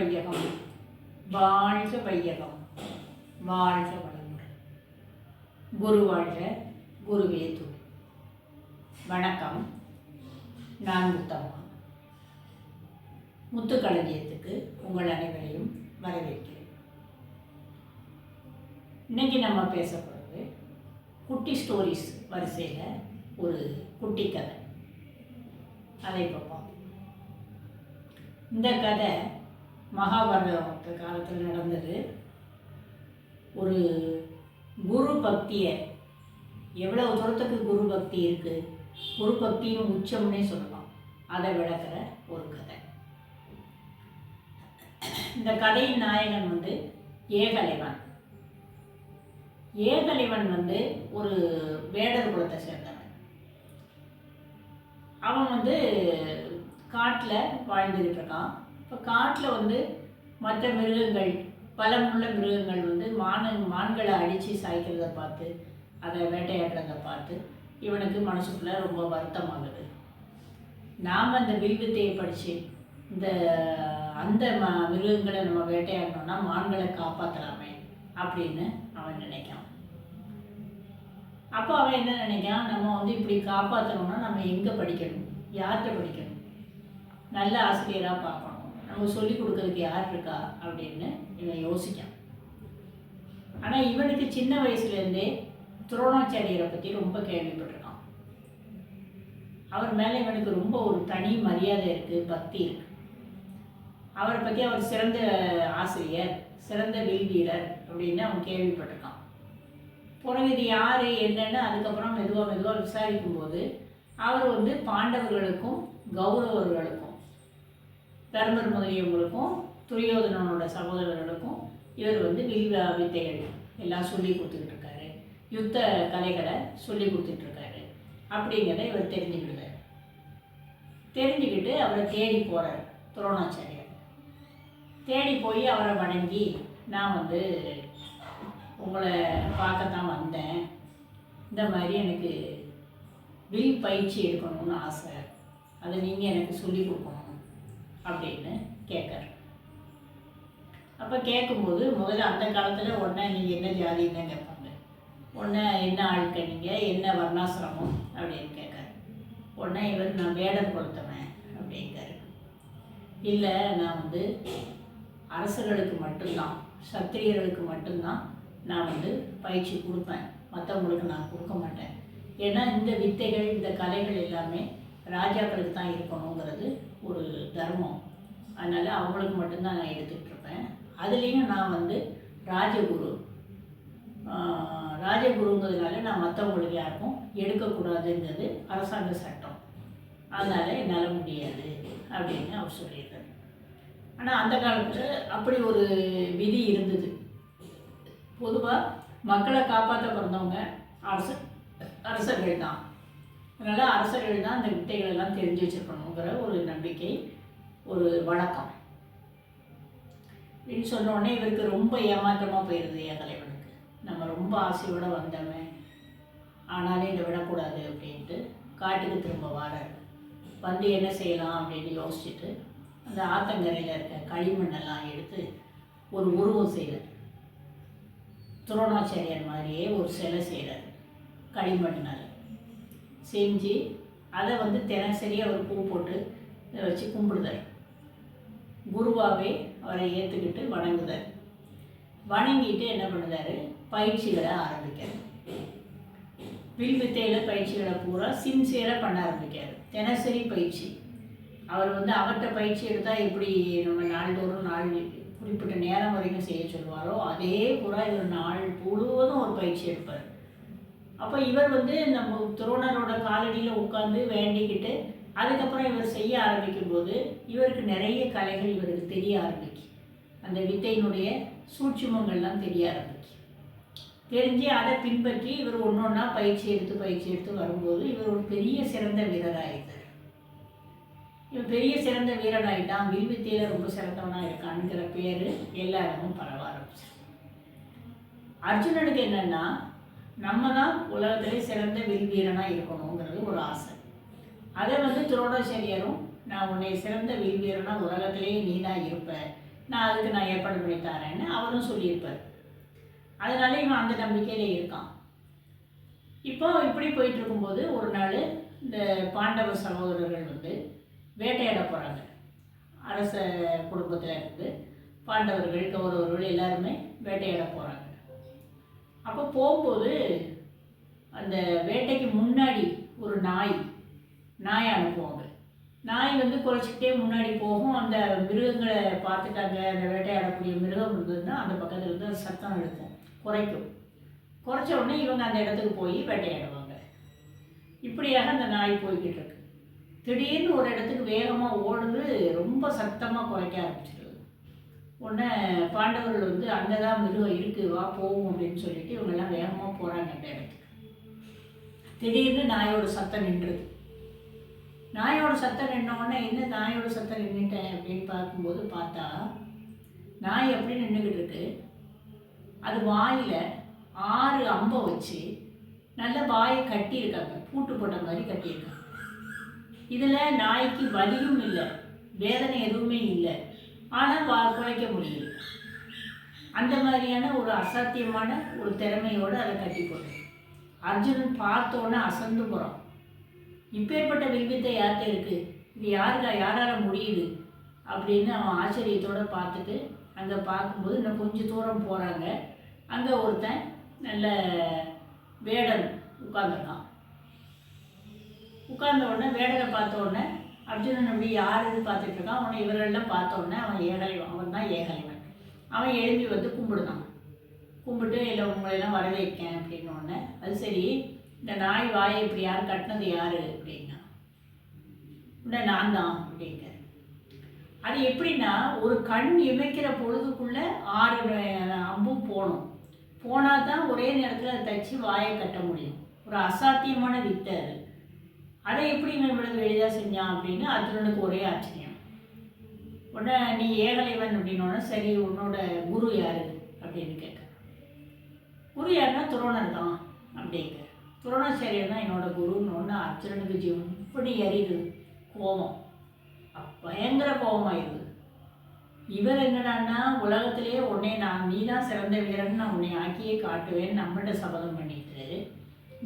வையகம் வாழ்க வையகம் வாழ்க வளமுடன் குரு வாழ்க குருவே துணை வணக்கம் நான் முத்தம்மா முத்துக்களஞ்சியத்துக்கு உங்கள் அனைவரையும் வரவேற்கிறேன் இன்னைக்கு நம்ம பேச போகிறது குட்டி ஸ்டோரிஸ் வரிசையில் ஒரு குட்டி கதை அதை இப்போ பார்ப்போம் இந்த கதை மகாபாரத காலத்தில் நடந்தது. ஒரு குரு பக்தியை எவ்வளவு தூரத்துக்கு குரு பக்தி இருக்குது குரு பக்தியும் உச்சம்னே சொல்லலாம். அதை விளக்குற ஒரு கதை. இந்த கதையின் நாயகன் வந்து ஏகலைவன். ஏகலைவன் வந்து ஒரு வேடர் குலத்தை சேர்ந்தவன். அவன் வந்து காட்டில் வாழ்ந்துக்கிட்டு இருக்கான். இப்போ காட்டில் வந்து மற்ற மிருகங்கள் பலமுள்ள மிருகங்கள் வந்து மான மான்களை அடித்து சாய்க்கிறத பார்த்து அதை வேட்டையாடுறத பார்த்து இவனுக்கு மனசுக்குள்ளே ரொம்ப வருத்தமாகுது. நாம் அந்த வில்வித்தையை படித்து இந்த அந்த ம மிருகங்களை நம்ம வேட்டையாடணும்னா மான்களை காப்பாற்றலாமே அப்படின்னு அவன் நினைக்கான் அப்போ அவன் என்ன நினைக்கான் நம்ம வந்து இப்படி காப்பாற்றணும்னா நம்ம எங்கே படிக்கணும்? யார்கிட்ட படிக்கணும்? நல்ல ஆசிரியராக பார்க்கணும். நமக்கு சொல்லி கொடுக்கறதுக்கு யார் இருக்கா அப்படின்னு இவன் யோசிக்கான் ஆனால் இவனுக்கு சின்ன வயசுலேருந்தே துரோணாச்சாரியரை பற்றி ரொம்ப கேள்விப்பட்டிருக்கான். அவர் மேலே இவனுக்கு ரொம்ப ஒரு தனி மரியாதை இருக்குது பக்தி இருக்குது அவரை பற்றி அவர் சிறந்த ஆசிரியர் சிறந்த வில் வீரர் அப்படின்னு அவன் கேள்விப்பட்டிருக்கான். பிறகு இது யார் என்னன்னு அதுக்கப்புறம் மெதுவாக மெதுவாக விசாரிக்கும் போது அவர் வந்து பாண்டவர்களுக்கும் கௌரவர்களுக்கும் தர்மர் முதலியவங்களுக்கும் துரியோதனனோட சகோதரர்களுக்கும் இவர் வந்து வில் வித்தைகள் எல்லாம் சொல்லி கொடுத்துக்கிட்டு இருக்காரு யுத்த கலைகளை சொல்லி கொடுத்துட்டு இருக்காரு அப்படிங்கிறத இவர் தெரிஞ்சுக்கிட்டார் தெரிஞ்சுக்கிட்டு அவரை தேடி போகிறார் துரோணாச்சாரியர். தேடி போய் அவரை வணங்கி நான் வந்து உங்களை பார்க்கத்தான் வந்தேன். இந்த மாதிரி எனக்கு வில் பயிற்சி எடுக்கணும்னு ஆசை. அதை நீங்கள் எனக்கு சொல்லி கொடுக்கணும். அப்படின்னு கேட்குறாரு அப்போ கேட்கும்போது முதல்ல அந்த காலத்தில் உடனே நீங்கள் என்ன ஜாதின்னு தான் கேட்பாங்க? உடனே என்ன ஆட்க நீங்கள் என்ன வர்ணாசிரமம்? அப்படின்னு கேட்காரு. உடனே இவர் நான் வேடர் கொடுத்தவன் அப்படிங்காரு. இல்லை நான் வந்து அரசர்களுக்கு மட்டும்தான் சத்திரியர்களுக்கு மட்டும்தான் நான் வந்து பயிற்சி கொடுப்பேன். மற்றவங்களுக்கு நான் கொடுக்க மாட்டேன். ஏன்னா இந்த வித்தைகள் இந்த கலைகள் எல்லாமே ராஜாக்களுக்கு தான் இருக்கணுங்கிறது ஒரு தர்மம். அதனால் அவங்களுக்கு மட்டும்தான் நான் எடுத்துகிட்ருப்பேன் அதுலேயும் நான் வந்து ராஜகுரு. ராஜகுருங்கிறதுனால நான் மற்றவங்களுக்கு யாருக்கும் எடுக்கக்கூடாதுங்கிறது அரசாங்க சட்டம். அதனால் என்னால் முடியாது அப்படின்னு அவர் சொல்லியிருக்காரு. ஆனால் அந்த காலத்தில் அப்படி ஒரு விதி இருந்தது. பொதுவாக மக்களை காப்பாற்ற பிறந்தவங்க அரசு அரசர்கள் தான் அதனால் அரசர்கள் தான் அந்த வித்தைகள் எல்லாம் தெரிஞ்சு வச்சுருக்கணுங்கிற ஒரு நம்பிக்கை ஒரு வழக்கம். அப்படின்னு சொன்ன உடனே இவருக்கு ரொம்ப ஏமாற்றமாக போயிடுது என் தலைவனுக்கு. நம்ம ரொம்ப ஆசையோடு வந்தவன் ஆனாலே இதை விடக்கூடாது அப்படின்ட்டு காட்டுக்கு திரும்ப வர வந்து என்ன செய்யலாம் அப்படின்னு யோசிச்சுட்டு அந்த ஆத்தங்கரையில் இருக்க களிமண்ணெல்லாம் எடுத்து ஒரு உருவம் செய்கிறார் துரோணாச்சாரியர் மாதிரியே ஒரு சிலை செய்கிறார் களிமண்ணால். செஞ்சு அதை வந்து தினசரி அவர் பூ போட்டு வச்சு கும்பிடுதல் குருவாகவே அவரை ஏற்றுக்கிட்டு வணங்குதார். வணங்கிட்டு என்ன பண்ணுதார்? பயிற்சிகளை ஆரம்பிக்கார் வில் வித்தையில் பயிற்சிகளை பூரா சின்சியராக பண்ண ஆரம்பிக்கார் தினசரி பயிற்சி. அவர் வந்து அவர்கிட்ட பயிற்சி எடுத்தால் எப்படி நம்ம நாள்தோறும் நாள் குறிப்பிட்ட நேரம் வரைக்கும் செய்ய சொல்லுவாரோ அதே பூரா இவர் நாள் முழுவதும் ஒரு பயிற்சி எடுப்பார். அப்போ இவர் வந்து நம்ம துரோணரோட காலடியில் உட்காந்து வேண்டிக்கிட்டு அதுக்கப்புறம் இவர் செய்ய ஆரம்பிக்கும் போது இவருக்கு நிறைய கலைகள் இவருக்கு தெரிய ஆரம்பிக்கு. அந்த வித்தையினுடைய சூட்சுமங்கள்லாம் தெரிய ஆரம்பிக்கு. தெரிஞ்சு அதை பின்பற்றி இவர் ஒன்று ஒன்றா பயிற்சி எடுத்து பயிற்சி எடுத்து வரும்போது இவர் ஒரு பெரிய சிறந்த வீரராகிட்டார் இவன் பெரிய சிறந்த வீரனாயிட்டான் வில்வித்தையில் ரொம்ப சிறந்தவனாக இருக்கான்ங்கிற பேர் எல்லா இடமும் பரவ ஆரம்பிச்சு அர்ஜுனனுக்கு என்னென்னா நம்ம தான் உலகத்திலே சிறந்த வில் வீரனாக இருக்கணுங்கிறது ஒரு ஆசை. அதை வந்து துரோணாச்சாரியரும் நான் உன்னை சிறந்த வில் வீரனா உலகத்திலேயே நீ தான் இருப்ப. நான் அதுக்கு நான் ஏற்பாடு பண்ணி தரேன்னு அவரும் சொல்லியிருப்பார். அதனால இவன் அந்த நம்பிக்கையிலே இருக்கான். இப்போ இப்படி போயிட்டு இருக்கும்போது ஒரு நாள் இந்த பாண்டவ சகோதரர்கள் வந்து வேட்டையாட போகிறாங்க அரச குடும்பத்தில் இருந்து பாண்டவர்கள் கௌரவர்கள் எல்லாருமே வேட்டையாட போகிறாங்க அப்போ போகும்போது அந்த வேட்டைக்கு முன்னாடி ஒரு நாய் நாய் அனுப்புவாங்க. நாய் வந்து குறைச்சிக்கிட்டே முன்னாடி போகும். அந்த மிருகங்களை பார்த்துட்டாங்க. அந்த வேட்டையாடக்கூடிய மிருகம் இருந்ததுன்னா அந்த பக்கத்தில் இருந்து அது சத்தம் எடுக்கும். குறைக்கும். குறைச்ச உடனே இவங்க அந்த இடத்துக்கு போய் வேட்டையாடுவாங்க. இப்படியாக அந்த நாய் போய்கிட்டு இருக்கு. திடீர்னு ஒரு இடத்துக்கு வேகமாக ஓடுது. ரொம்ப சத்தமாக குறைக்க ஆரம்பிச்சிருக்கு உடனே பாண்டவர்கள் வந்து அங்கே தான் மிருகம் இருக்குது வா போவோம் அப்படின்னு சொல்லிட்டு இவங்கெல்லாம் வேகமாக போகிறாங்க அந்த இடத்துக்கு. திடீர்னு நாயோட சத்தம் நின்றுது. நாயோட சத்தம் நின்ன என்ன நாயோட சத்தம் நின்றுட்டேன் அப்படின்னு பார்க்கும்போது பார்த்தா நாய் எப்படி நின்றுக்கிட்டு இருக்கு. அது வாயில் ஆறு அம்பை வச்சு நல்ல வாயை கட்டியிருக்காங்க. பூட்டு போட்ட மாதிரி கட்டியிருக்காங்க. இதில் நாய்க்கு வலியும் இல்லை வேதனை எதுவுமே இல்லை. ஆனால் வா குறைக்க முடியல. அந்த மாதிரியான ஒரு அசாத்தியமான ஒரு திறமையோடு அதை கட்டி போட்டு அர்ஜுனன் பார்த்தோன்னே அசந்து போகிறான் இப்பேற்பட்ட வில்வித்தை யார்கிட்ட இருக்குது இது யாருக்கா? யாரால முடியுது? அப்படின்னு அவன் ஆச்சரியத்தோடு பார்த்துட்டு அங்கே பார்க்கும்போது இன்னும் கொஞ்சம் தூரம் போகிறாங்க அங்கே ஒருத்தன் நல்ல வேடன் உட்காந்துருக்கான் உட்கார்ந்த உடனே வேடனை பார்த்த உடனே அர்ஜுனன் அப்படி யார் இது பார்த்துட்டு இருக்கான் அவனை இவர்கள்லாம் பார்த்த அவன் ஏகலைவன் அவன் தான் ஏகலைவன். அவன் எழுப்பி வந்து கும்பிடுதான். கும்பிட்டு இல்லை உங்களையெல்லாம் வரவேற்கேன் அப்படின்னு உடனே அது சரி இந்த நாய் வாயை இப்படி யார் கட்டினது யார்? அப்படின்னா உடனே நான் தான் அப்படிங்க அது எப்படின்னா ஒரு கண் இமைக்கிற பொழுதுக்குள்ள ஆறு அம்பும் போகணும் போனால் தான் ஒரே நேரத்தில் அதை தச்சு வாயை கட்ட முடியும். ஒரு அசாத்தியமான வித்தை அது. அதை எப்படி நான் இவ்வளவு எளிதாக செஞ்சான் அப்படின்னு அர்ஜுனனுக்கு ஒரே ஆச்சரியம். உடனே நீ ஏகலைவன் அப்படின்னோடனே சரி உன்னோட குரு யாரு? அப்படின்னு கேட்க குரு யாருன்னா துரோணர் தான் அப்படிங்கிற துரோணாச்சாரியர் தான் என்னோட குருன்னு ஒன்று அர்ஜுனனுக்கு ஜீவன் இப்படி எரியுது? கோபம். பயங்கர கோபமாயிருது இவர் என்னடான்னா உலகத்திலேயே உன்னை நான் நீ தான் சிறந்த வீரன் நான் உன்னை ஆக்கியே காட்டுவேன் நம்மகிட்ட சபதம் பண்ணிட்டு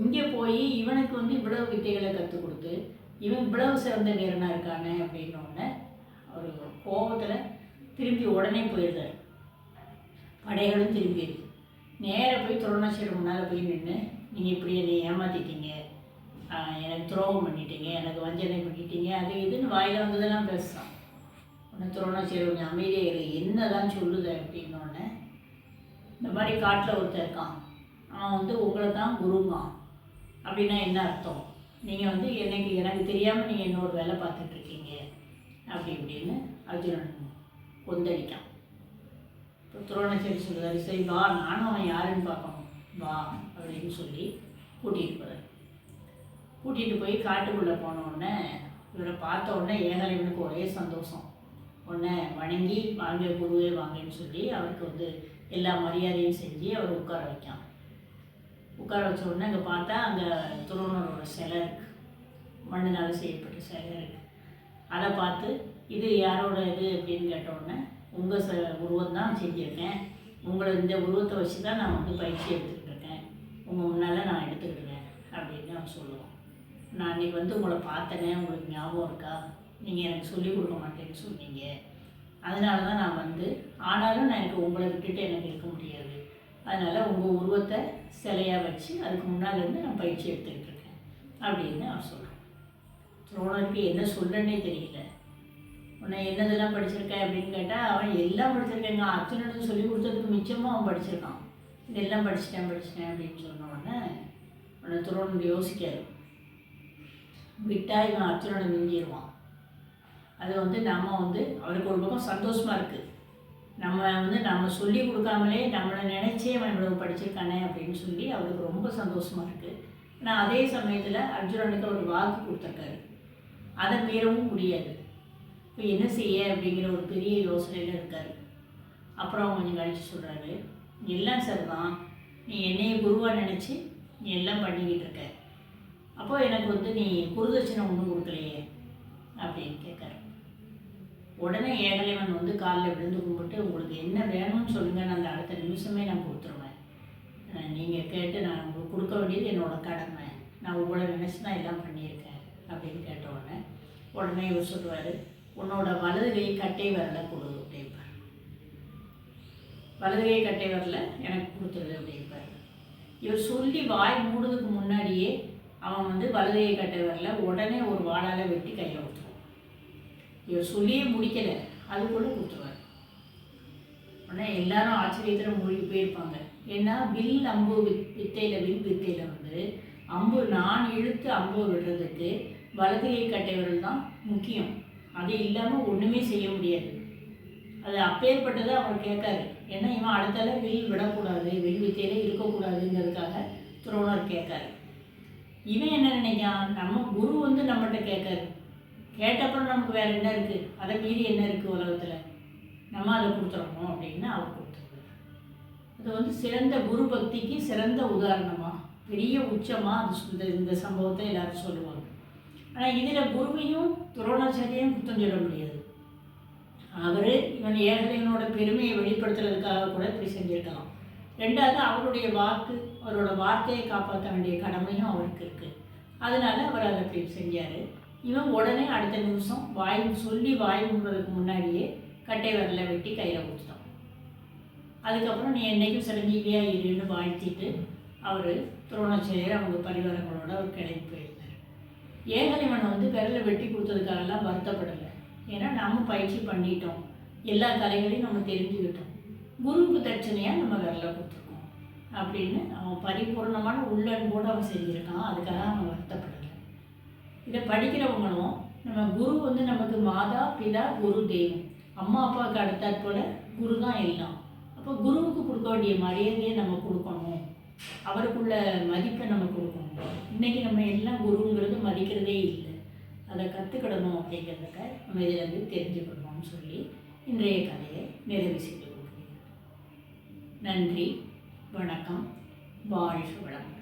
இங்கே போய் இவனுக்கு வந்து இவ்வளவு வித்தைகளை கற்றுக் கொடுத்து இவன் இவ்வளவு சிறந்த வீரனாக இருக்கானே அப்படின்னோடனே உடனே அவர் கோபத்தில் திரும்பி உடனே போயிடுறாரு. படைகளும் திரும்பிடுது நேராக போய் துரோணாசிரியர் முன்னால் போய் நின்று நீங்கள் இப்படி என்னை ஏமாற்றிட்டீங்க எனக்கு துரோகம் பண்ணிட்டீங்க. எனக்கு வஞ்சனை பண்ணிட்டீங்க. அது இதுன்னு வாயில் வந்ததெல்லாம் பேசுகிறான் உடனே துரோணாசிரியர் கொஞ்சம் அமைதியாக இரு என்னதான் சொல்லுத? அப்படின்னோடனே இந்த மாதிரி காட்டில் ஒருத்தர் இருக்கான். அவன் வந்து உங்களை தான் குருங்கான் அப்படின்னா என்ன அர்த்தம்? நீங்கள் வந்து எனக்கு எனக்கு தெரியாமல் நீங்கள் இன்னொரு வேலை பார்த்துட்ருக்கீங்க. அப்படி இப்படின்னு அர்ஜுனன் கொந்தளிக்கான் இப்போ துரோணச்சேரி சொல்கிறாரு சரி வா நானும் அவன் யாருன்னு பார்க்கணும். வா அப்படின்னு சொல்லி கூட்டிகிட்டு போகிறார் கூட்டிகிட்டு போய் காட்டுக்குள்ளே போன உடனே இவரை பார்த்த உடனே ஏகலைவனுக்கு ஒரே சந்தோஷம். உடனே வணங்கி வாங்க குருவே வாங்கன்னு சொல்லி அவருக்கு வந்து எல்லா மரியாதையும் செஞ்சு அவர் உட்கார வைக்கான் உட்கார வச்ச உடனே அங்கே பார்த்தா அங்கே துரோணரோட சிலை இருக்கு. மண்ணினால் செய்யப்பட்ட சிலை இருக்கு. அதை பார்த்து இது யாரோட இது? அப்படின்னு கேட்ட உடனே உங்கள் ச உருவம் தான் செஞ்சுருக்கேன். உங்களை இந்த உருவத்தை வச்சு தான் நான் வந்து பயிற்சி எடுத்துக்கிட்டு இருக்கேன் உங்கள் முன்னால் நான் எடுத்துக்கிடுவேன் அப்படின்னு அவன் சொல்லுவான். நான் அன்றைக்கி வந்து உங்களை பார்த்தேனே உங்களுக்கு ஞாபகம் இருக்கா? நீங்கள் எனக்கு சொல்லிக் கொடுக்க மாட்டேன்னு சொன்னீங்க. அதனால தான் நான் வந்து ஆனாலும் நான் எனக்கு உங்களை விட்டுட்டு எனக்கு இருக்க முடியாது. அதனால் உங்கள் உருவத்தை சிலையாக வச்சு அதுக்கு முன்னால் இருந்து நான் பயிற்சி எடுத்துக்கிட்டு இருக்கேன். அப்படின்னு அவன் சொல்கிறான் துரோணருக்கு என்ன சொல்கிறேன்னே தெரியல. உன்னை என்னதெல்லாம் படிச்சிருக்கேன் அப்படின்னு கேட்டால் அவன் எல்லாம் படிச்சிருக்கேங்க. அர்ஜுனனுக்கு சொல்லி கொடுத்ததுக்கு மிச்சமாக அவன் படிச்சிருக்கான். இதெல்லாம் படிச்சிட்டேன் படிச்சிட்டேன் அப்படின்னு சொன்ன உடனே உன்னை துரோணன் யோசிக்காரு விட்டால் இவன் அர்ஜுனனை மிஞ்சிடுவான் அது வந்து நம்ம வந்து அவருக்கு ஒரு பக்கம் சந்தோஷமாக இருக்குது நம்ம வந்து நம்ம சொல்லி கொடுக்காமலே நம்மளை நினச்சே அவன் இவ்வளவு படிச்சிருக்கானே அப்படின்னு சொல்லி அவருக்கு ரொம்ப சந்தோஷமாக இருக்குது ஆனால் அதே சமயத்தில் அர்ஜுனனுக்கு ஒரு வாக்கு கொடுத்துருக்காரு. அதை மீறவும் முடியாது. இப்போ என்ன செய்ய அப்படிங்கிற ஒரு பெரிய யோசனையில் இருக்கார். அப்புறம் கொஞ்சம் கழிச்சு சொல்கிறாரு எல்லாம் சரிதான். நீ என்னையை குருவாக நினச்சி நீ எல்லாம் பண்ணிக்கிட்டு இருக்க. அப்போ எனக்கு வந்து நீ குருதட்சணை ஒன்றும் கொடுக்கலையே அப்படின்னு கேட்குறாரு உடனே ஏகலைவன் வந்து காலில் விழுந்து கும்பிட்டு உங்களுக்கு என்ன வேணும்னு சொல்லுங்கள் நான் அந்த அடுத்த நிமிஷமே நான் கொடுத்துருவேன். நீங்கள் கேட்டு நான் உங்களுக்கு கொடுக்க வேண்டியது என்னோடய கடமை. நான் உங்களை நினச்சி தான் எல்லாம் பண்ணியிருக்கேன் அப்படின்னு கேட்ட உடனே உடனே இவர் சொல்லுவார் உன்னோட வலது கை கட்டை வரல கொடு அப்படிம்பார். வலது கை கட்டை வரல எனக்கு கொடுத்துரு அப்படிம்பார். இவர் சொல்லி வாய் மூடுறதுக்கு முன்னாடியே அவன் வந்து வலது கை கட்டை வரல உடனே ஒரு வாளால வெட்டி கையை கொடுத்துருவான் இவர் சொல்லியே முடிக்கலை. அதுக்குள்ளே கொடுத்துருவார். ஆனால் எல்லாரும் ஆச்சரியத்தில் மூழ்கி போயிருப்பாங்க. ஏன்னா வில் அம்பு வித் வித்தையில் வில் வித்தையில் வந்து அம்பு நான் இழுத்து அம்பு விடுறதுக்கு வலது கை தான் முக்கியம். அது இல்லாமல் ஒன்றுமே செய்ய முடியாது. அது அப்பேற்பட்டதை அவர் கேட்காரு. ஏன்னா இவன் அடுத்தால வில் விடக்கூடாது வில் வித்தையில இருக்கக்கூடாதுங்கிறதுக்காக துரோணர் கேட்காரு. இவன் என்ன நினைக்கான் நம்ம குரு வந்து நம்மகிட்ட கேட்காரு. கேட்டப்புறம் நமக்கு வேறு என்ன இருக்குது அதை மீறி என்ன இருக்குது உலகத்தில்? நம்ம அதை கொடுத்துறோமோ அப்படின்னு அவர் கொடுத்துருக்காரு. அது வந்து சிறந்த குரு பக்திக்கு சிறந்த உதாரணமாக பெரிய உச்சமாக அது இந்த இந்த சம்பவத்தை எல்லாரும் சொல்லுவாங்க. ஆனால் இதில் குருவையும் துரோணாச்சாரியையும் குத்தம் சொல்ல முடியாது. அவர் இவன் ஏகலைவனோட பெருமையை வெளிப்படுத்துறதுக்காக கூட இப்படி செஞ்சுருக்கலாம். ரெண்டாவது அவருடைய வாக்கு அவரோட வார்த்தையை காப்பாற்ற வேண்டிய கடமையும் அவருக்கு இருக்குது அதனால் அவர் அதை செஞ்சார். இவன் உடனே அடுத்த நிமிஷம் வாய் சொல்லி வாய் மூடுறதுக்கு முன்னாடியே கட்டை விரலை வெட்டி கையில் கொடுத்துட்டான். அதுக்கப்புறம் நீ என்னைக்கும் சிறஞ்சீவியாக இருன்னு வாழ்த்திட்டு அவர் துரோணாச்சாரியர் அவங்க பரிவாரங்களோட அவர் கிளம்பி போயிருந்தார். ஏகலைவன் வந்து விரலை வெட்டி கொடுத்ததுக்காகலாம் வருத்தப்படலை. ஏன்னா நம்ம பயிற்சி பண்ணிட்டோம். எல்லா கலைகளையும் நம்ம தெரிஞ்சுக்கிட்டோம். குருவுக்கு தட்சணையாக நம்ம விரலை கொடுத்துருக்கோம். அப்படின்னு அவன் பரிபூர்ணமான உள்ளன்போடு அவன் செஞ்சுருக்கான். அதுக்காக அவன் வருத்தப்படும் இதை படிக்கிறவங்களும் நம்ம குரு வந்து நமக்கு மாதா பிதா குரு தெய்வம். அம்மா அப்பாவுக்கு அடுத்தாற் போல் குரு தான் எல்லாம். அப்போ குருவுக்கு கொடுக்க வேண்டிய மரியாதையை நம்ம கொடுக்கணும். அவருக்குள்ள மதிப்பை நம்ம கொடுக்கணும். இன்றைக்கி நம்ம எல்லாம் குருங்கிறது மதிக்கிறதே இல்லை. அதை கற்றுக்கிடணும் அப்படிங்கிறதுக்க நம்ம இதில் இருந்து தெரிஞ்சுக்கணும்னு சொல்லி இன்றைய கதையை நிறைவு செய்து கொள்கிறேன். நன்றி வணக்கம் வாழ்க வளமுடன்.